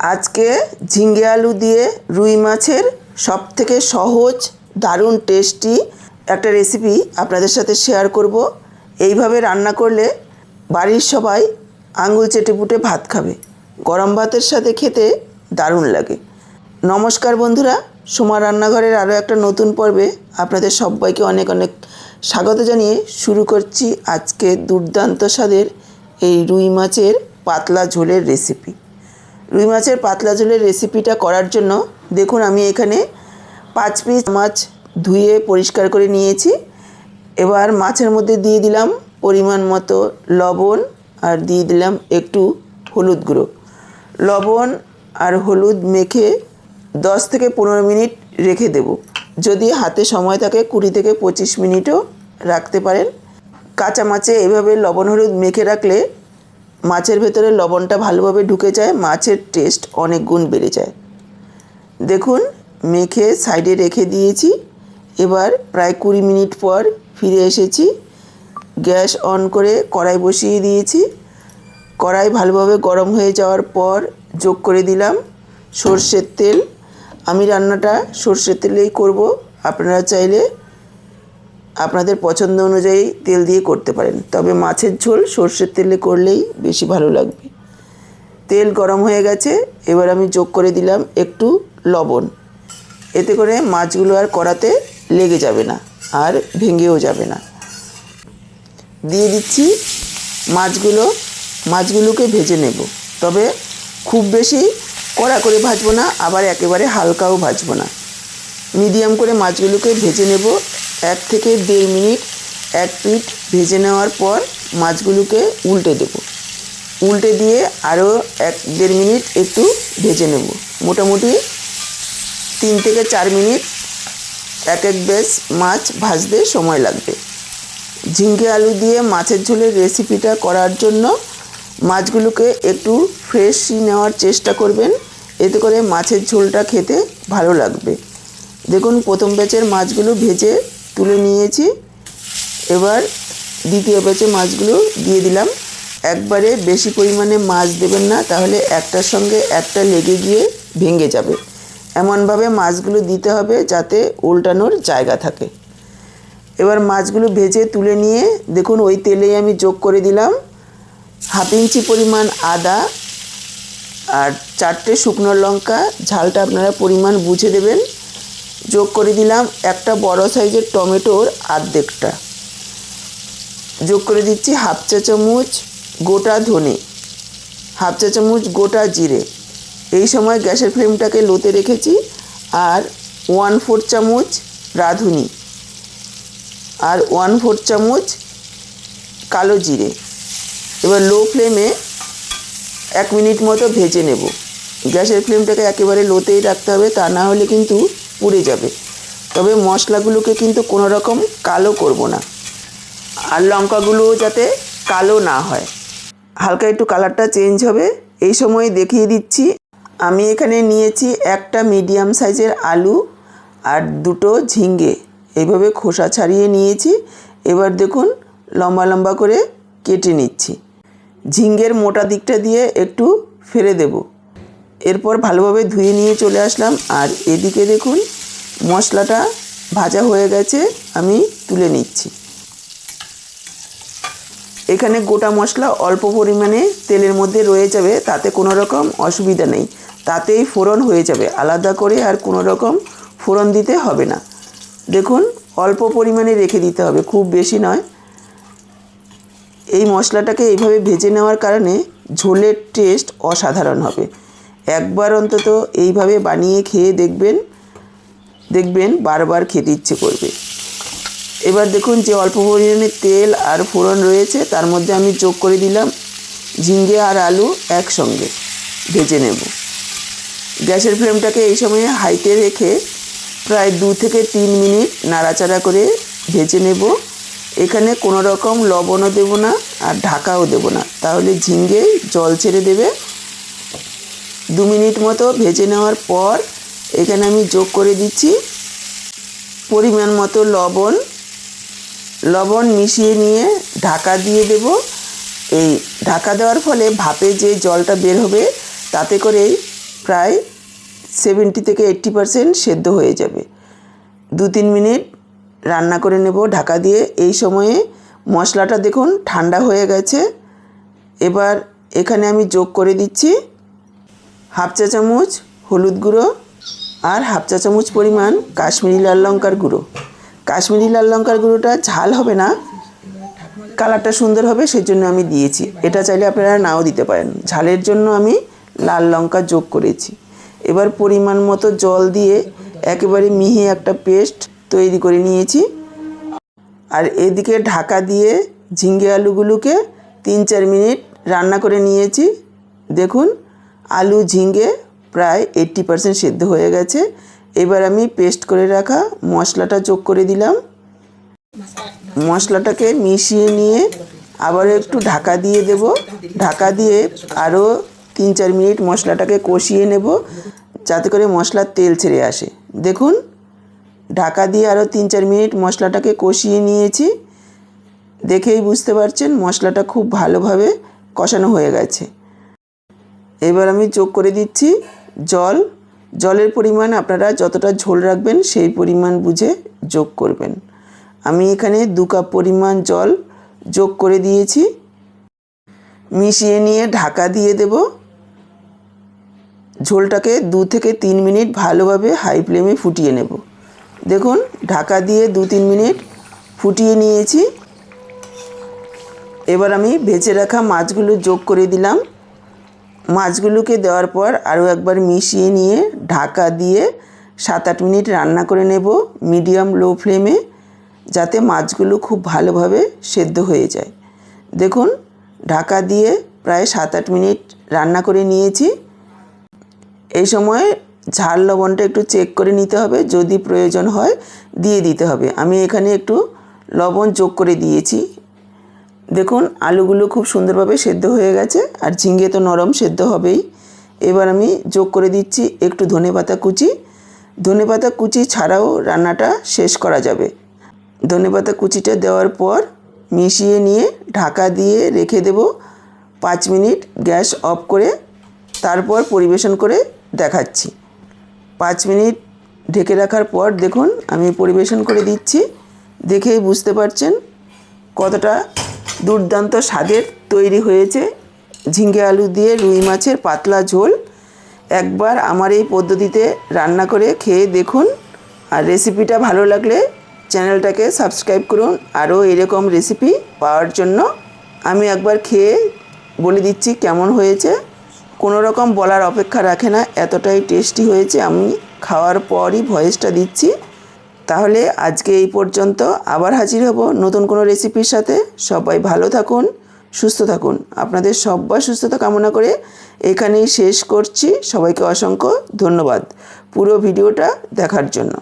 আজকে ঝিঙ্গে আলু দিয়ে রুই মাছের সব থেকে সহজ, দারুণ টেস্টি একটা রেসিপি আপনাদের সাথে শেয়ার করব। এইভাবে রান্না করলে বাড়ির সবাই আঙুল চেটে পুটে ভাত খাবে। গরম ভাতের সাথে খেতে দারুণ লাগে। নমস্কার বন্ধুরা, সোমা রান্নাঘরের আরও একটা নতুন পর্বে আপনাদের সবাইকে অনেক অনেক স্বাগত জানিয়ে শুরু করছি আজকে দুর্দান্ত স্বাদের এই রুই মাছের পাতলা ঝোলের রেসিপি রুই মাছের পাতলা ঝোলের রেসিপিটা করার জন্য দেখুন আমি এখানে পাঁচ পিস মাছ ধুয়ে পরিষ্কার করে নিয়েছি। এবার মাছের মধ্যে দিয়ে দিলাম পরিমাণ মতো লবণ আর দিয়ে দিলাম একটু হলুদ গুঁড়ো। লবণ আর হলুদ মেখে দশ থেকে পনেরো মিনিট রেখে দেব। যদি হাতে সময় থাকে কুড়ি থেকে পঁচিশ মিনিটও রাখতে পারেন। কাঁচা মাছে এভাবে লবণ হলুদ মেখে রাখলে মাছের ভেতরে লবণটা ভালোভাবে ঢুকে যায়, মাছের টেস্ট অনেক গুণ বেড়ে যায়। দেখুন, মেখে সাইডে রেখে দিয়েছি। এবার প্রায় কুড়ি মিনিট পর ফিরে এসেছি। গ্যাস অন করে কড়াই বসিয়ে দিয়েছি। কড়াই ভালোভাবে গরম হয়ে যাওয়ার পর যোগ করে দিলাম সর্ষের তেল। আমি রান্নাটা সর্ষের তেলেই করব। আপনারা চাইলে আপনাদের পছন্দ অনুযায়ী তেল দিয়ে করতে পারেন। তবে মাছের ঝোল সর্ষের তেলে করলেই বেশি ভালো লাগবে। তেল গরম হয়ে গেছে, এবার আমি যোগ করে দিলাম একটু লবণ। এতে করে মাছগুলো আর কড়াতে লেগে যাবে না, আর ভেঙেও যাবে না। দিয়ে দিচ্ছি মাছগুলো, মাছগুলোকে ভেজে নেব। তবে খুব বেশি কড়া করে ভাজবো না, আবার একেবারে হালকাও ভাজবো না। মিডিয়াম করে মাছগুলোকে ভেজে নেব এক থেকে দেড় মিনিট এক পিঠ ভেজে নেওয়ার পর মাছগুলোকে উল্টে দেব। উল্টে দিয়ে আরও এক দেড় মিনিট একটু ভেজে নেব। মোটামুটি তিন থেকে চার মিনিট এক এক বেশ মাছ ভাজতে সময় লাগবে। ঝিঙ্গে আলু দিয়ে মাছের ঝোলের রেসিপিটা করার জন্য মাছগুলোকে একটু ফ্রেশই নেওয়ার চেষ্টা করবেন। এতে করে মাছের ঝোলটা খেতে ভালো লাগবে। দেখুন, প্রথম ব্যাচের মাছগুলো ভেজে তুলে নিয়েছি। এবার দ্বিতীয় ব্যাচের মাছগুলো দিয়ে দিলাম। একবারে বেশি পরিমাণে মাছ দেবেন না, তাহলে একটার সঙ্গে একটা লেগে গিয়ে ভেঙে যাবে। এমনভাবে মাছগুলো দিতে হবে যাতে উল্টানোর জায়গা থাকে। এবার মাছগুলো ভেজে তুলে নিয়ে, দেখুন ওই তেলেই আমি যোগ করে দিলাম। হাফ ইঞ্চি পরিমাণ আদা আর চারটে শুকনো লঙ্কা, ঝালটা আপনারা পরিমাণ বুঝে দেবেন। যোগ করে দিলাম একটা বড় সাইজের টমেটোর আর্ধেকটা। যোগ করে দিচ্ছি হাফ চা চামচ গোটা ধনে, হাফ চা চামচ গোটা জিরে। এই সময় গ্যাসের ফ্লেমটাকে লোতে রেখেছি আর ওয়ান ফোর চামচ রাঁধুনি আর ওয়ান ফোর চামচ কালো জিরে। এবার লো ফ্লেমে এক মিনিট মতো ভেজে নেব। গ্যাসের ফ্লেমটাকে একেবারে লোতেই রাখতে হবে, তা না হলে কিন্তু পুড়ে যাবে। তবে মশলাগুলোকে কিন্তু কোনো রকম কালো করব না। আর লঙ্কাগুলোও যাতে কালো না হয়। হালকা একটু কালারটা চেঞ্জ হবে। এই সময় দেখিয়ে দিচ্ছি। আমি এখানে নিয়েছি একটা মিডিয়াম সাইজের আলু আর দুটো ঝিঙ্গে এইভাবে খোসা ছাড়িয়ে নিয়েছি। এবার দেখুন, লম্বা লম্বা করে কেটে নিচ্ছি। ঝিঙ্গের মোটা দিকটা দিয়ে একটু ফেলে দেব। এরপর ভালোভাবে ধুয়ে নিয়ে চলে আসলাম। আর এদিকে দেখুন, মশলাটা ভাজা হয়ে গেছে, আমি তুলে নিচ্ছি। এখানে গোটা মশলা অল্প পরিমাণে তেলের মধ্যে রয়ে যাবে, তাতে কোনো রকম অসুবিধা নেই। তাতেই ফোড়ন হয়ে যাবে। আলাদা করে আর কোনো রকম ফোড়ন দিতে হবে না। দেখুন, অল্প পরিমাণে রেখে দিতে হবে, খুব বেশি নয়। এই মশলাটাকে এইভাবে ভেজে নেওয়ার কারণে ঝোলের টেস্ট অসাধারণ হবে। একবার অন্তত এইভাবে বানিয়ে খেয়ে দেখবেন দেখবেন বারবার খেতে ইচ্ছে করবে। এবার দেখুন যে অল্প পরিমাণে তেল আর ফোড়ন রয়েছে, তার মধ্যে আমি যোগ করে দিলাম ঝিঙ্গে আর আলু একসঙ্গে ভেজে নেব। গ্যাসের ফ্লেমটাকে এই সময়ে হাইতে রেখে প্রায় দু থেকে তিন মিনিট নাড়াচাড়া করে ভেজে নেব। এখানে কোনো রকম লবণও দেব না আর ঢাকাও দেব না। তাহলে ঝিঙ্গে জল ছেড়ে দেবে। দু মিনিট মতো ভেজে নেওয়ার পর এখানে আমি যোগ করে দিচ্ছি পরিমাণ মতো লবণ। লবণ মিশিয়ে নিয়ে ঢাকা দিয়ে দেব। এই ঢাকা দেওয়ার ফলে ভাপে যে জলটা বের হবে তাতে করে প্রায় সেভেন্টি থেকে এইট্টি পারসেন্ট সেদ্ধ হয়ে যাবে। দু তিন মিনিট রান্না করে নেব ঢাকা দিয়ে। এই সময়ে মশলাটা দেখুন ঠান্ডা হয়ে গেছে। এবার এখানে আমি যোগ করে দিচ্ছি হাফ চা চামচ হলুদ গুঁড়ো আর হাফ চা চামচ পরিমাণ কাশ্মীরি লাল লঙ্কার গুঁড়ো। কাশ্মীরি লাল লঙ্কার গুঁড়োটা ঝাল হবে না, কালারটা সুন্দর হবে সেই জন্য আমি দিয়েছি। এটা চাইলে আপনারা নাও দিতে পারেন। ঝালের জন্য আমি লাল লঙ্কা যোগ করেছি। এবার পরিমাণ মতো জল দিয়ে একেবারে মিহি একটা পেস্ট তৈরি করে নিয়েছি। আর এদিকে ঢাকা দিয়ে ঝিঙ্গে আলুগুলোকে তিন চার মিনিট রান্না করে নিয়েছি। দেখুন আলু ঝিঙ্গে প্রায় এইট্টি পারসেন্ট সেদ্ধ হয়ে গেছে। এবার আমি পেস্ট করে রাখা মশলাটা যোগ করে দিলাম। মশলাটাকে মিশিয়ে নিয়ে আবার একটু ঢাকা দিয়ে দেব। ঢাকা দিয়ে আরও তিন চার মিনিট মশলাটাকে কষিয়ে নেব, যাতে করে মশলার তেল ছেড়ে আসে। দেখুন, ঢাকা দিয়ে আরও তিন চার মিনিট মশলাটাকে কষিয়ে নিয়েছি। দেখেই বুঝতে পারছেন মশলাটা খুব ভালোভাবে কষানো হয়ে গেছে। এবার আমি যোগ করে দিচ্ছি জল। জলের পরিমাণ আপনারা যতটা ঝোল রাখবেন সেই পরিমাণ বুঝে যোগ করবেন। আমি এখানে দু কাপ পরিমাণ জল যোগ করে দিয়েছি। মিশিয়ে নিয়ে ঢাকা দিয়ে দেব। ঝোলটাকে দু থেকে তিন মিনিট ভালোভাবে হাই ফ্লেমে ফুটিয়ে নেব। দেখুন, ঢাকা দিয়ে দু তিন মিনিট ফুটিয়ে নিয়েছি। এবার আমি ভেজে রাখা মাছগুলো যোগ করে দিলাম। মাছগুলোকে দেওয়ার পর আরও একবার মিশিয়ে নিয়ে ঢাকা দিয়ে সাত আট মিনিট রান্না করে নেব মিডিয়াম লো ফ্লেমে যাতে মাছগুলো খুব ভালোভাবে সেদ্ধ হয়ে যায়। দেখুন, ঢাকা দিয়ে প্রায় সাত আট মিনিট রান্না করে নিয়েছি। এই সময় ঝাল লবণটা একটু চেক করে নিতে হবে, যদি প্রয়োজন হয় দিয়ে দিতে হবে। আমি এখানে একটু লবণ যোগ করে দিয়েছি। দেখুন, আলুগুলো খুব সুন্দরভাবে সেদ্ধ হয়ে গেছে, আর ঝিঙ্গে তো নরম সেদ্ধ হবেই। এবার আমি যোগ করে দিচ্ছি একটু ধনেপাতা কুচি। ধনেপাতা কুচি ছাড়াও রান্নাটা শেষ করা যাবে। ধনেপাতা কুচিটা দেওয়ার পর মিশিয়ে নিয়ে ঢাকা দিয়ে রেখে দেব পাঁচ মিনিট গ্যাস অফ করে, তারপর পরিবেশন করে দেখাচ্ছি। পাঁচ মিনিট ঢেকে রাখার পর দেখুন, আমি পরিবেশন করে দিচ্ছি। দেখেই বুঝতে পারছেন কতটা দুর্দান্ত স্বাদের তৈরি হয়েছে। ঝিঙ্গে আলু দিয়ে রুই মাছের পাতলা ঝোল। একবার আমার এই পদ্ধতিতে রান্না করে খেয়ে দেখুন। আর রেসিপিটা ভালো লাগলে চ্যানেলটাকে সাবস্ক্রাইব করুন। আরও এরকম রেসিপি পাওয়ার জন্য আমি একবার খেয়ে বলে দিচ্ছি কেমন হয়েছে। কোনো রকম বলার অপেক্ষা রাখে না। এতটাই টেস্টি হয়েছে। আমি খাওয়ার পরই ভয়েসটা দিচ্ছি। তাহলে আজকে এই পর্যন্ত আবার হাজির হব নতুন কোনো রেসিপির সাথে। সবাই ভালো থাকুন, সুস্থ থাকুন। আপনাদের সব্বাই সুস্থতা কামনা করে এখানেই শেষ করছি। সবাইকে অসংখ্য ধন্যবাদ। পুরো ভিডিওটা দেখার জন্য।